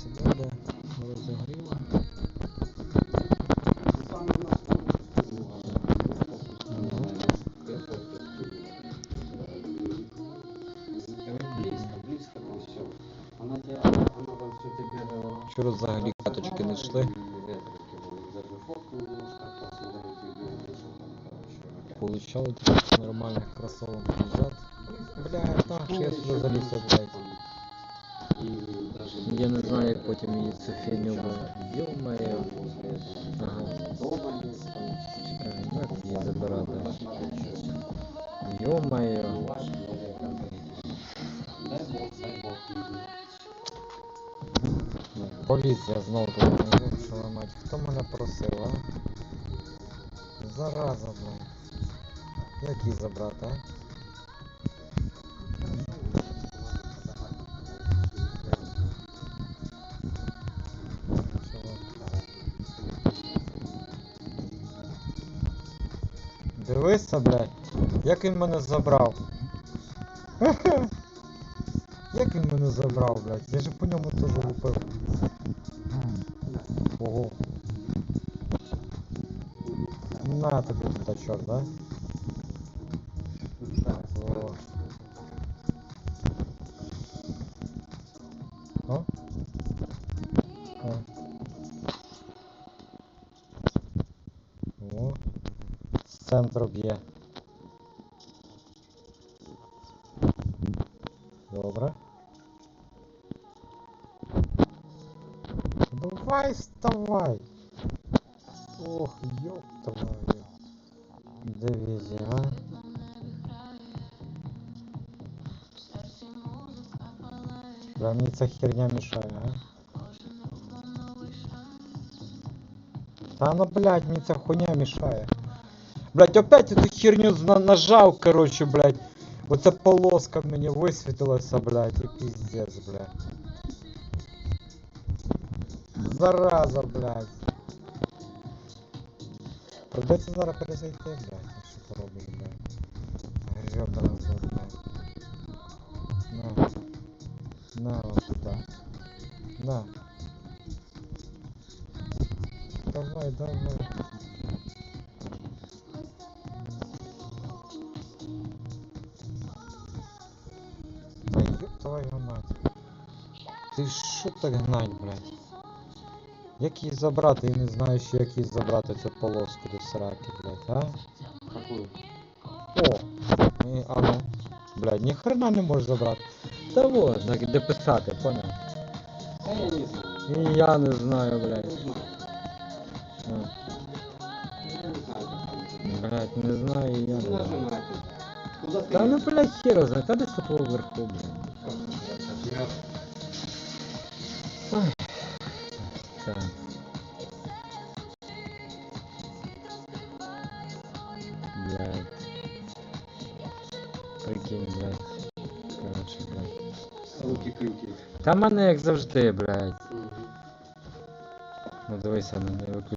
сідали, розігріла. Вчора взагалі каточки не йшли. Получали нормальних кросовок назад. Бля, так, я сюди заліз, блядь. Я не знаю, як потім її цю фігню було. Йо-моє. Ага. Чекай, як її забирати? Йо-моє. Поліція знов тут. Йопшила мать. Хто мене просив, а? Зараза, блядь. Як її забрати, а? Дивися, блядь, як він мене забрав. Як він мене забрав, блядь? Я же по ньому теж лупив. Ого. На тобі тачок, да? центру б'є. Добре. Давай вставай. Ох, ёб твою. Дивізія, а? Да мені ця херня мішає, а? Та ну, блядь, мені ця хуйня мішає. Блядь, опять эту херню зна- нажав, короче, блядь. Оця полоска мені висвітилася, блядь, і пиздец, блядь. Зараза, блядь. Придеться зараз перезайти, блядь, ну що поробиш, блядь. Гребана зор, блядь. На. На, вот сюда. На. Давай, давай. Твою мать. Ти що так гнать, блядь? Як її забрати? Я не знаю ще як її забрати цю полоску до сраки, блядь, а? Какую? О! І, а ну. Блядь, ні хрена не можеш забрати. Та вот, так де писати, понял? Да я не знаю. І я не знаю, блядь. Я не знаю. Блядь, не знаю, і я не знаю. Та ну, блядь, хера знає, та десь тут вверху, блядь. Так. Блядь. Прикинь, блядь. Короче, блядь. Руки крюки. Та мене як завжди, блядь. Ну дивися, не виключай.